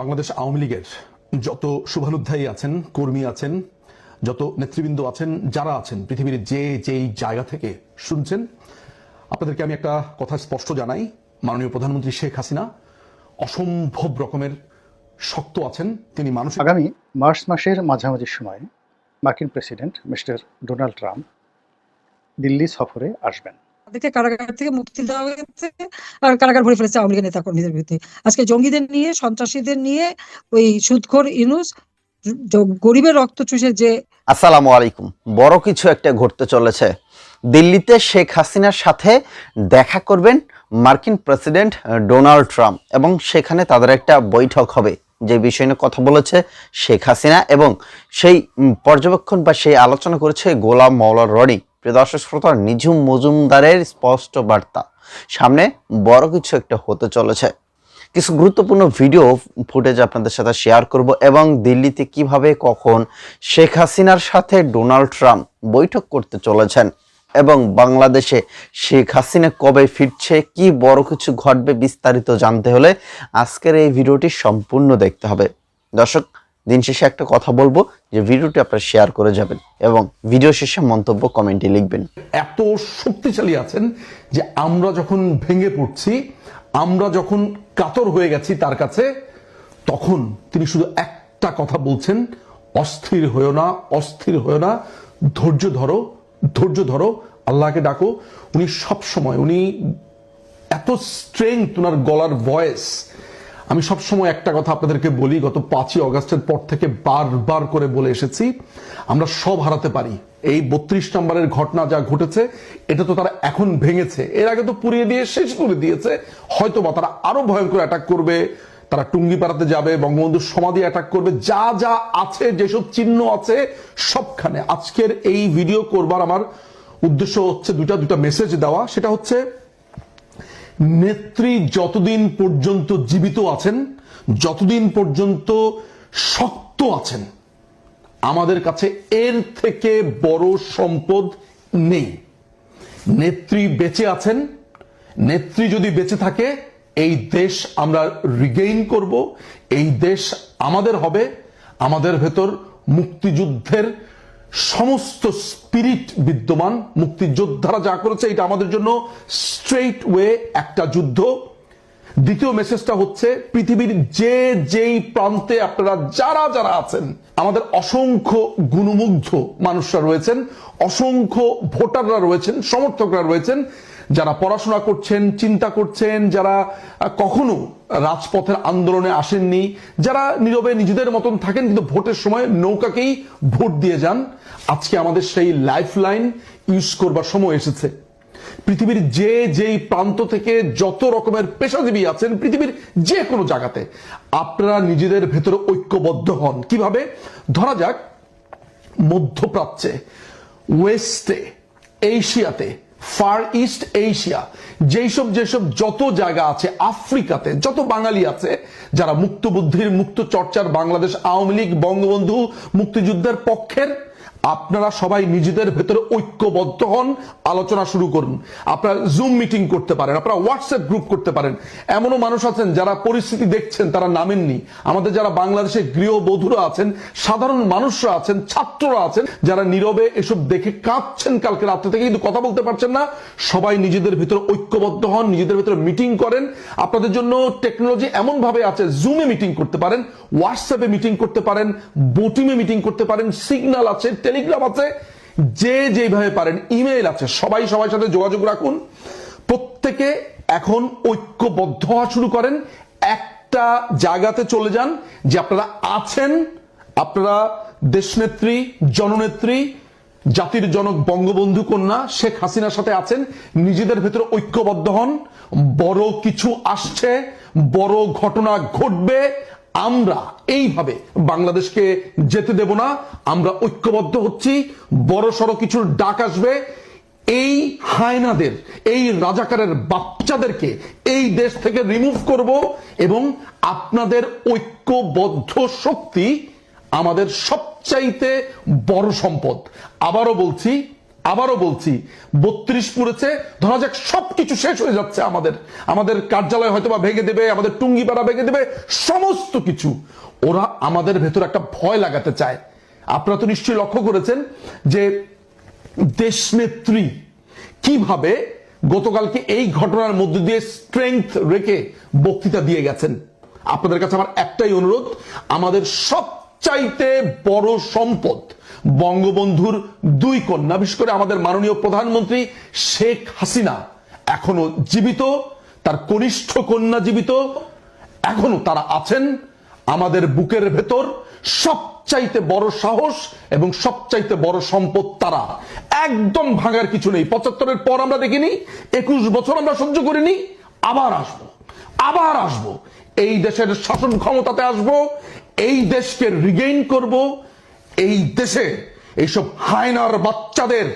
বাংলাদেশ আওয়ামী লীগের যত শুভানুধ্যায়ী আছেন, কর্মী আছেন, যত নেতৃবৃন্দ আছেন, যারা আছেন, পৃথিবীর যে যেই জায়গা থেকে শুনছেন, আপনাদেরকে আমি একটা কথা স্পষ্ট জানাই। মাননীয় প্রধানমন্ত্রী শেখ হাসিনা অসম্ভব রকমের শক্ত আছেন। তিনি মানুষ আগামী মার্চ মাসের মাঝামাঝি সময়ে মার্কিন president mister Donald Trump Delhi সফরে আসবেন। তাদেরকে কারাগার থেকে মুক্তি দেওয়া হয়েছে আর কারাগার ভরে ফেলেছে আওয়ামী লীগের নেতা কর্মীদের বিরুদ্ধে। আজকে জঙ্গিদের নিয়ে, সন্ত্রাসীদের নিয়ে ওই সুদখোর ইনুস গরিবের রক্ত চুষে যে আসসালামু আলাইকুম। বড় কিছু একটা ঘটতে চলেছে। দিল্লিতে শেখ হাসিনার সাথে দেখা করবেন মার্কিন প্রেসিডেন্ট ডোনাল্ড ট্রাম্প এবং সেখানে তাদের একটা বৈঠক হবে। যে বিষয় নিয়ে কথা বলেছে শেখ হাসিনা এবং সেই পর্যবেক্ষণ বা সেই আলোচনা করেছে গোলাম মৌলা রনি। প্রিয় দর্শক শ্রোতা, নিঝুম মজুমদারের স্পষ্ট বার্তা। সামনে বড় কিছু একটা হতে চলেছে। কিছু গুরুত্বপূর্ণ ভিডিও, ফুটেজ আপনাদের সাথে শেয়ার করব এবং দিল্লিতে কীভাবে, কখন শেখ হাসিনার সাথে ডোনাল্ড ট্রাম্প বৈঠক করতে চলেছেন এবং বাংলাদেশে শেখ হাসিনা কবে ফিরছে, কি বড় কিছু ঘটবে বিস্তারিত জানতে হলে আজকের এই ভিডিওটি সম্পূর্ণ দেখতে হবে। দর্শক দিন শেষে একটা কথা বলব যে ভিডিওটি আপনারা শেয়ার করে যাবেন এবং ভিডিও শেষে মন্তব্য কমেন্টে লিখবেন। এত শক্তিশালী আছেন যে আমরা যখন ভেঙে পড়ছি, আমরা যখন কাতর হয়ে গেছি তার কাছে, তখন তিনি শুধু একটা কথা বলছেন, অস্থির হয়েও না, অস্থির হয়েও না, ধৈর্য ধরো ধৈর্য ধরো, আল্লাহকে ডাকো। উনি সব সময় উনি এত স্ট্রেংথ ওনার গলার ভয়েস আমি সবসময় একটা কথা আপনাদেরকে বলি, গত পাঁচই অগস্টের পর থেকে বারবার করে বলে এসেছি, আমরা সব হারাতে পারি। এই বত্রিশ নম্বরের ঘটনা যা ঘটেছে, এটা তো তারা এখন ভেঙেছে। এর আগে তো পুড়িয়ে দিয়ে, শেষ করে দিয়েছে। হয়তো বা তারা আরও ভয়ঙ্কর অ্যাটাক করবে, তারা টুঙ্গি পাড়াতে যাবে, বঙ্গবন্ধুর সমাধি অ্যাটাক করবে, যা যা আছে, যেসব চিহ্ন আছে, সবখানে। আজকের এই ভিডিও করবার আমার উদ্দেশ্য হচ্ছে দুটা দুটা মেসেজ দেওয়া। সেটা হচ্ছে নেত্রী যতদিন পর্যন্ত জীবিত আছেন, যতদিন পর্যন্ত শক্ত আছেন, আমাদের কাছে এর থেকে বড় সম্পদ নেই। নেত্রী বেঁচে আছেন, নেত্রী যদি বেঁচে থাকে, এই দেশ আমরা রিগেইন করব, এই দেশ আমাদের হবে, আমাদের ভেতর মুক্তিযুদ্ধের সমস্ত স্পিরিট বিদ্যমান, মুক্তিযোদ্ধারা যা করেছে, এটা আমাদের জন্য স্ট্রেইট ওয়ে একটা যুদ্ধ। দ্বিতীয় মেসেজটা হচ্ছে, পৃথিবীর যে যেই প্রান্তে আপনারা যারা যারা আছেন, আমাদের অসংখ্য গুণমুগ্ধ মানুষরা রয়েছেন, অসংখ্য ভোটাররা রয়েছেন, সমর্থকরা রয়েছেন, যারা পড়াশোনা করছেন, চিন্তা করছেন, যারা কখনো রাজপথের আন্দোলনে আসেননি। যারা নীরবে নিজেদের মতন থাকেন কিন্তু ভোটের সময় নৌকাকেই ভোট দিয়ে যান। আজকে আমাদের সেই লাইফ লাইন ইউজ করবার সময় এসেছে। পৃথিবীর যে যেই প্রান্ত থেকে যত রকমের পেশাজীবী আছেন, পৃথিবীর যে কোনো জায়গাতে আপনারা নিজেদের ভেতরে ঐক্যবদ্ধ হন। কীভাবে? ধরা যাক, মধ্যপ্রাচ্যে, ওয়েস্টে, এশিয়াতে ফার ইস্ট এশিয়া যেই সব যেসব যত জায়গা আছে আফ্রিকাতে, যত বাঙালি আছে, যারা মুক্তবুদ্ধির, মুক্ত চর্চার বাংলাদেশ, আওয়ামী লীগ, বঙ্গবন্ধু, মুক্তিযুদ্ধের পক্ষের আপনারা সবাই নিজেদের ভেতরে ঐক্যবদ্ধ হন, আলোচনা শুরু করুন। আপনারা জুম মিটিং করতে পারেন, আপনারা হোয়াটসঅ্যাপ গ্রুপ করতে পারেন। এমনও মানুষ আছেন যারা পরিস্থিতি দেখছেন, তারা নামেননি। আমাদের যারা বাংলাদেশে গৃহবধূরা আছেন, সাধারণ মানুষরা আছেন, ছাত্ররা আছেন, যারা নীরবে এসব দেখে কাঁপছেন কালকে রাত্রে থেকে, কিন্তু কথা বলতে পারছেন না, সবাই নিজেদের ভিতরে ঐক্যবদ্ধ হন, নিজেদের ভিতরে মিটিং করেন। আপনাদের জন্য টেকনোলজি এমন ভাবে আছে জুমে মিটিং করতে পারেন হোয়াটসঅ্যাপে মিটিং করতে পারেন বোটিমে মিটিং করতে পারেন সিগন্যাল আছে টেলিগ্রাম আছে, যে যেভাবে পারেন, ইমেইল আছে, সবাই সবার সাথে যোগাযোগ রাখুন। প্রত্যেকে এখন ঐক্যবদ্ধ হওয়া শুরু করেন, একটা জায়গাতে চলে যান, যে আপনারা আছেন, আপনারা দেশনেত্রী, জননেত্রী, জাতির জনক, বঙ্গবন্ধু কন্যা, শেখ হাসিনার সাথে আছেন, নিজেদের ভেতরে ঐক্যবদ্ধ হন, বড় কিছু আসছে, বড় ঘটনা ঘটবে আমরা এইভাবে বাংলাদেশকে যেতে দেব না, আমরা ঐক্যবদ্ধ হচ্ছি বড় সড়ো কিছুর ডাক আসবে। এই হায়নাদের, এই রাজাকারের বাচ্চাদেরকে এই দেশ থেকে রিমুভ করব এবং আপনাদের ঐক্যবদ্ধ শক্তি আমাদের সবচাইতে বড় সম্পদ। আবারও বলছি আবারও বলছি, বত্রিশ পুড়েছে, ধরা যাক সবকিছু শেষ হয়ে যাচ্ছে আমাদের। আমাদের কার্যালয় হয়তো বা ভেঙে দেবে, আমাদের টুঙ্গিপাড়া ভেঙে দেবে, সমস্ত কিছু। ওরা আমাদের ভেতর একটা ভয় লাগাতে চায়। আপনারা তো নিশ্চয়ই লক্ষ্য করেছেন যে দেশনেত্রী কীভাবে গতকালকে এই ঘটনার মধ্য দিয়ে স্ট্রেংথ রেখে বক্তৃতা দিয়ে গেছেন। আপনাদের কাছে আমার একটাই অনুরোধ, আমাদের সবচাইতে বড় সম্পদ বঙ্গবন্ধুর দুই কন্যা, বিশেষ করে আমাদের মাননীয় প্রধানমন্ত্রী শেখ হাসিনা, এখনও জীবিত, তার কনিষ্ঠ কন্যা জীবিত, এখনও তারা আছেন আমাদের বুকের ভেতর। সবচাইতে বড় সাহস এবং সবচাইতে বড় সম্পদ তারা। একদম ভাঙার কিছু নেই। পঁচাত্তরের পর আমরা দেখিনি, একুশ বছর আমরা সহ্য করিনি, আবার আসব, আবার আসব। এই দেশের শাসন ক্ষমতাতে আসব, এই দেশকে রিগেইন করব এই দেশে এইসব হায়নার বাচ্চাদের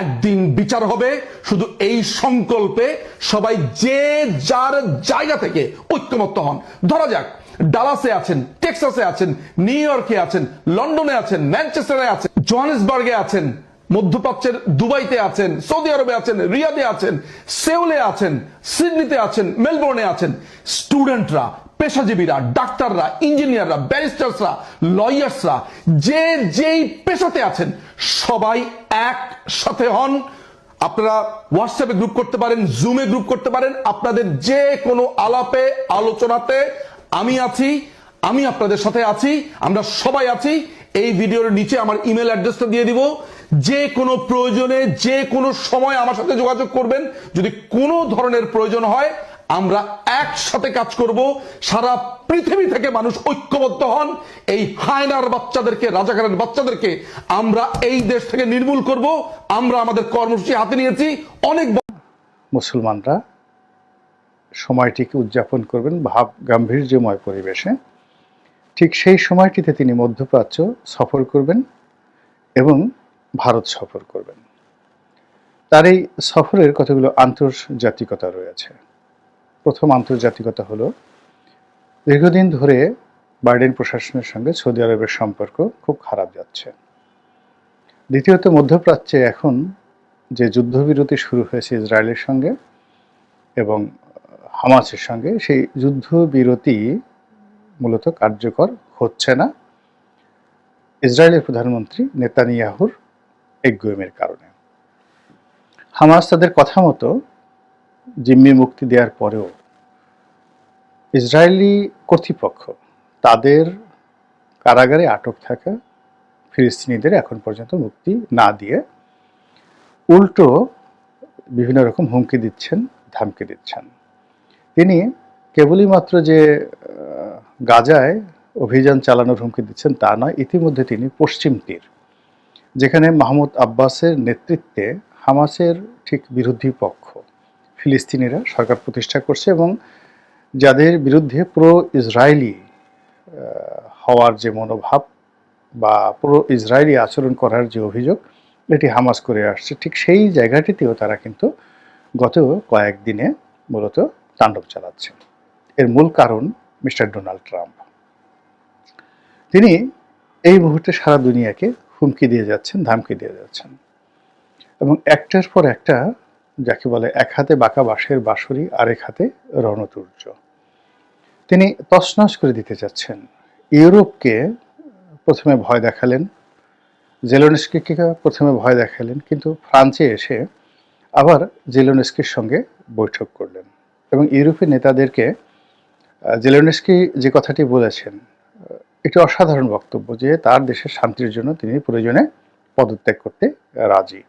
একদিন বিচার হবে। শুধু এই সংকল্পে সবাই যে যার জায়গা থেকে ঐক্যমত্য হন। ধরা যাক, ডালাসে আছেন, টেক্সাসে আছেন, নিউ ইয়র্কে আছেন, লন্ডনে আছেন, ম্যানচেস্টারে আছেন, জোহানেসবার্গে আছেন, মধ্যপ্রাচ্যের দুবাইতে আছেন, সৌদি আরবে আছেন, রিয়াদে আছেন, সেউলে আছেন, সিডনিতে আছেন, মেলবোর্নে আছেন। স্টুডেন্টরা পেশাজীবীরা, ডাক্তাররা, ইঞ্জিনিয়াররা, ব্যারিস্টার্সরা, লয়ার্সরা, যে যেই পেশাতে আছেন, সবাই একসাথে হন। আপনারা হোয়াটসঅ্যাপে গ্রুপ করতে পারেন জুমে গ্রুপ করতে পারেন। আপনাদের যে কোনো আলাপে, আলোচনাতে আমি আছি, আমি আপনাদের সাথে আছি, আমরা সবাই আছি। এই ভিডিওর নিচে আমার ইমেল অ্যাড্রেসটা দিয়ে দিব। যে কোনো প্রয়োজনে, যে কোনো সময় আমার সাথে যোগাযোগ করবেন। যদি কোনো ধরনের প্রয়োজন হয় আমরা একসাথে কাজ করব, সারা পৃথিবী থেকে মানুষ ঐক্যবদ্ধ হন, এই হায়নার বাচ্চাদেরকে, রাজাকারের বাচ্চাদেরকে আমরা এই দেশ থেকে নির্মূল করব, আমরা আমাদের কর্মসূচি হাতে নিয়েছি, অনেক মুসলমানরা সময়টিকে উদযাপন করবেন ভাব গাম্ভীর্যময় পরিবেশে। ঠিক সেই সময়টিতে তিনি মধ্যপ্রাচ্য সফর করবেন এবং ভারত সফর করবেন। তার এই সফরের কতগুলো আন্তর্জাতিকতা রয়েছে? প্রথম আন্তর্জাতিকতা হলো, দীর্ঘদিন ধরে বাইডেন প্রশাসনের সঙ্গে সৌদি আরবের সম্পর্ক খুব খারাপ যাচ্ছে। দ্বিতীয়ত, মধ্যপ্রাচ্যে এখন যে যুদ্ধবিরতি শুরু হয়েছে ইসরায়েলের সঙ্গে এবং হামাসের সঙ্গে, সেই যুদ্ধবিরতি মূলত কার্যকর হচ্ছে না। ইসরায়েলের প্রধানমন্ত্রী নেতানিয়াহুর এগুয়েমের কারণে। হামাস তাদের কথা মতো জিম্মি মুক্তি দেওয়ার পরেও ইসরায়েলি কর্তৃপক্ষ তাদের কারাগারে আটক থাকা ফিলিস্তিনিদের এখন পর্যন্ত মুক্তি না দিয়ে উল্টো বিভিন্ন রকম হুমকি দিচ্ছেন, ধামকি দিচ্ছেন। তিনি কেবলই মাত্র যে গাজায় অভিযান চালানোর হুমকি দিচ্ছেন তা নয়, ইতিমধ্যে তিনি পশ্চিম তীর, যেখানে মাহমুদ আব্বাসের নেতৃত্বে হামাসের ঠিক বিরোধী পক্ষ ফিলিস্তিনিরা সরকার প্রতিষ্ঠা করছে এবং যাদের বিরুদ্ধে প্রো ইসরায়েলি হওয়ার যে মনোভাব বা প্রো ইসরায়েলি আচরণ করার যে অভিযোগ, এটি হামাস করে আসছে। ঠিক সেই জায়গাটিতেও তারা কিন্তু গত কয়েকদিনে মূলত তাণ্ডব চালাচ্ছে। এর মূল কারণ মিস্টার ডোনাল্ড ট্রাম্প। তিনি এই মুহূর্তে সারা দুনিয়াকে হুমকি দিয়ে যাচ্ছেন, ধামকি দিয়ে যাচ্ছেন। এবং একটার পর একটা যাকে বলে এক হাতে বাঁকা বাঁশের বাঁশরি, আরেক হাতে রণতুর্য। তিনি তছনছ করে দিতে চাচ্ছেন। ইউরোপকে প্রথমে ভয় দেখালেন, জেলোনেস্কিকে প্রথমে ভয় দেখালেন, কিন্তু ফ্রান্সে এসে আবার জেলোনেস্কির সঙ্গে বৈঠক করলেন এবং ইউরোপের নেতাদেরকে জেলোনেস্কি যে কথাটি বলেছেন এটি অসাধারণ বক্তব্য যে তার দেশের শান্তির জন্য তিনি প্রয়োজনে পদত্যাগ করতে রাজি।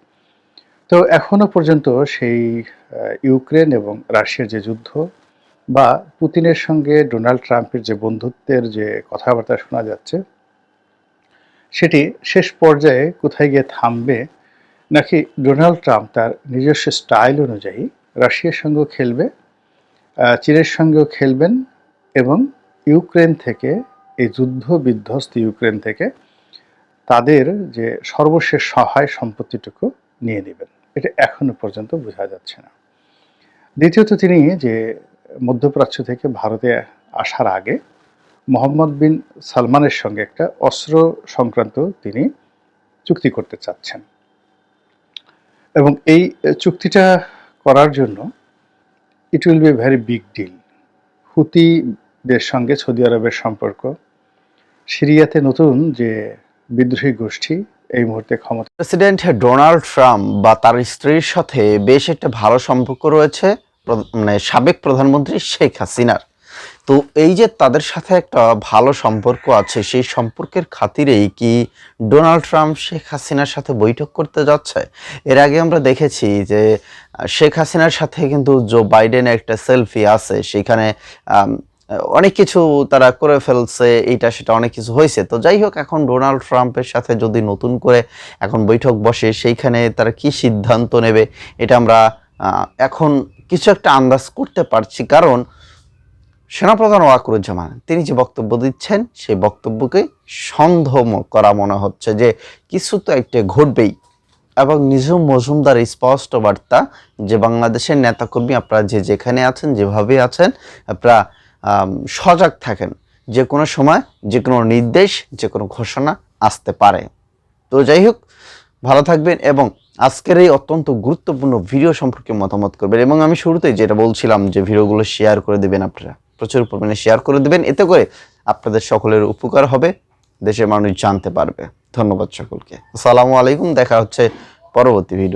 তো এখনও পর্যন্ত সেই ইউক্রেন এবং রাশিয়ার যে যুদ্ধ বা পুতিনের সঙ্গে ডোনাল্ড ট্রাম্পের যে বন্ধুত্বের যে কথাবার্তা শোনা যাচ্ছে, সেটি শেষ পর্যায়ে কোথায় গিয়ে থামবে নাকি ডোনাল্ড ট্রাম্প তার নিজস্ব স্টাইল অনুযায়ী রাশিয়ার সঙ্গেও খেলবে চীনের সঙ্গেও খেলবেন এবং ইউক্রেন থেকে, এই যুদ্ধ বিধ্বস্ত ইউক্রেন থেকে তাদের যে সর্বশেষ সহায় সম্পত্তিটুকু নিয়ে নেবেন? এটা এখনও পর্যন্ত বোঝা যাচ্ছে না। দ্বিতীয়ত তিনি যে মধ্যপ্রাচ্য থেকে ভারতে আসার আগে মোহাম্মদ বিন সালমানের সঙ্গে একটা অস্ত্র সংক্রান্ত তিনি চুক্তি করতে চাচ্ছেন। এবং এই চুক্তিটা করার জন্য it will be very big deal হুতিদের সঙ্গে সৌদি আরবের সম্পর্ক, সিরিয়াতে নতুন যে বিদ্রোহী গোষ্ঠী এই মুহূর্তে ক্ষমতা প্রেসিডেন্ট ডোনাল্ড ট্রাম্প বা তার স্ত্রীর সাথে বেশ একটা ভালো সম্পর্ক রয়েছে মানে সাবেক প্রধানমন্ত্রী শেখ হাসিনার। তো এই যে তাদের সাথে একটা ভালো সম্পর্ক আছে, সেই সম্পর্কের খাতিরেই কি ডোনাল্ড ট্রাম্প শেখ হাসিনার সাথে বৈঠক করতে যাচ্ছে? এর আগে আমরা দেখেছি যে শেখ হাসিনার সাথে কিন্তু জো বাইডেন একটা সেলফি আছে, সেখানে অনেক কিছু তারা করে ফেলছে, এইটা সেটা অনেক কিছু হয়েছে। তো যাই হোক, এখন ডোনাল্ড ট্রাম্পের সাথে যদি নতুন করে এখন বৈঠক বসে, সেইখানে তারা কি সিদ্ধান্ত নেবে, এটা আমরা এখন কিছু একটা আন্দাজ করতে পারছি। কারণ সেনাপ্রধান ওয়াকুরুজ্জামান, তিনি যে বক্তব্য দিচ্ছেন, সেই বক্তব্যকে সন্দেহ করা মনে হচ্ছে যে কিছু তো একটা ঘটবেই। এবং নিজম মজুমদার স্পষ্ট বার্তা যে বাংলাদেশের নেতাকর্মী আপনারা যে যেখানে আছেন, যেভাবে আছেন, আপনারা সজাগ থাকেন। যে কোনো সময় যে কোনো নির্দেশ যে কোনো ঘোষণা আসতে পারে। তো যাই হোক, ভালো থাকবেন এবং আজকের এই অত্যন্ত গুরুত্বপূর্ণ ভিডিও সম্পর্কে মতামত করবেন। এবং আমি শুরুতেই যেটা বলছিলাম যে ভিডিওগুলো শেয়ার করে দেবেন আপনারা। প্রচুর পরিমাণে শেয়ার করে দেবেন। এতে করে আপনাদের সকলের উপকার হবে, দেশের মানুষ জানতে পারবে। ধন্যবাদ সকলকে। আসসালামু আলাইকুম। দেখা হচ্ছে পরবর্তী ভিডিও